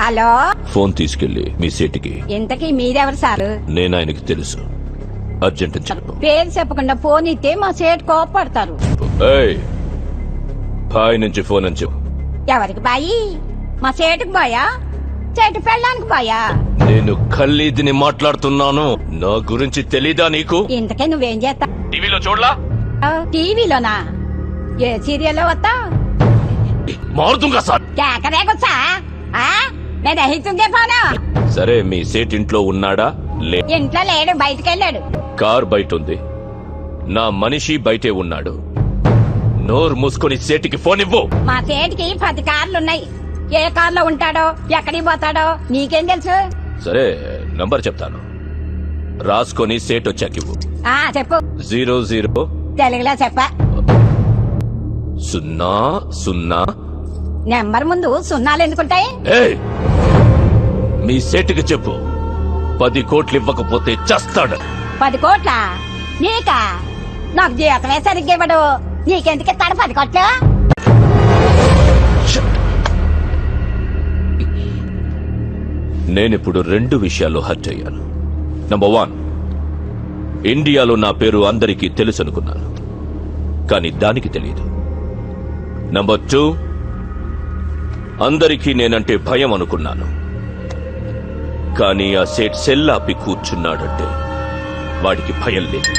Hello? Phone తీసుకెళ్ళి మీ సీటుకి. ఇంతకీ మీరెవరు సారు? నేను ఆయనకి తెలుసు. అర్జెంట్ అని చెప్పు. పేరు చెప్పకుండా ఫోన్ ఇస్తే మా సేటు కోపడతారు ఏయ్! బాయ్ నుంచి ఫోన్ అని చెప్పు. ఎవరికి బాయి? మా సేటుకు బాయా? సేటు పెళ్ళానికి బాయా? నేను ఖల్లీదిని మాట్లాడుతున్నాను. నా గురించి తెలీదా నీకు? ఇంతకే నువ్వేం చేస్తావు? టీవీలో చూడలా? టీవీలోనా? ఏ సీరియల్లో వస్తా మారుతుంగా సార్. కేకరేకొచ్చా నేను పోను? సరే మీ సేట్ ఇంట్లో ఉన్నాడా? లే ఇంట్లో లేడు బయటికి వెళ్ళాడు కార్ బయట ఉంది నా మనిషి బయటే ఉన్నాడు. నోరు మూసుకొని సేటికి ఫోన్ ఇవ్వు. మా సేటికి పది కార్లున్నాయి. ఏ కార్లో ఉంటాడో ఎక్కడికి పోతాడో నీకేం తెలుసు? సరే నంబర్ చెప్తాను. రాసుకొని సేట్ వచ్చాక ఇవ్వు. ఆ చెప్పు. Zero zero. తెలుగులో చెప్ప. సున్నా సున్నా. నెంబర్ ముందు సున్నాలు ఎందుకుంటాయి? ఏయ్! మీ సేటుకి చెప్పు. పది కోట్లు ఇవ్వకపోతే చస్తాడు. పది కోట్ల? నీకా? నాకు జీవితమే సరిగ్గా ఇవ్వడు. నీకెందుకు ఇస్తాడు పది కోట్లు? నేనిప్పుడు రెండు విషయాల్లో హర్ట్ అయ్యాను. నంబర్ వన్ ఇండియాలో నా పేరు అందరికీ తెలుసు అనుకున్నాను కానీ దానికి తెలియదు. నంబర్ టూ అందరికీ నేనంటే భయం అనుకున్నాను కానీ ఆ సేట్ సెల్లాపి కూర్చున్నాడంటే వాడికి భయం లేదు.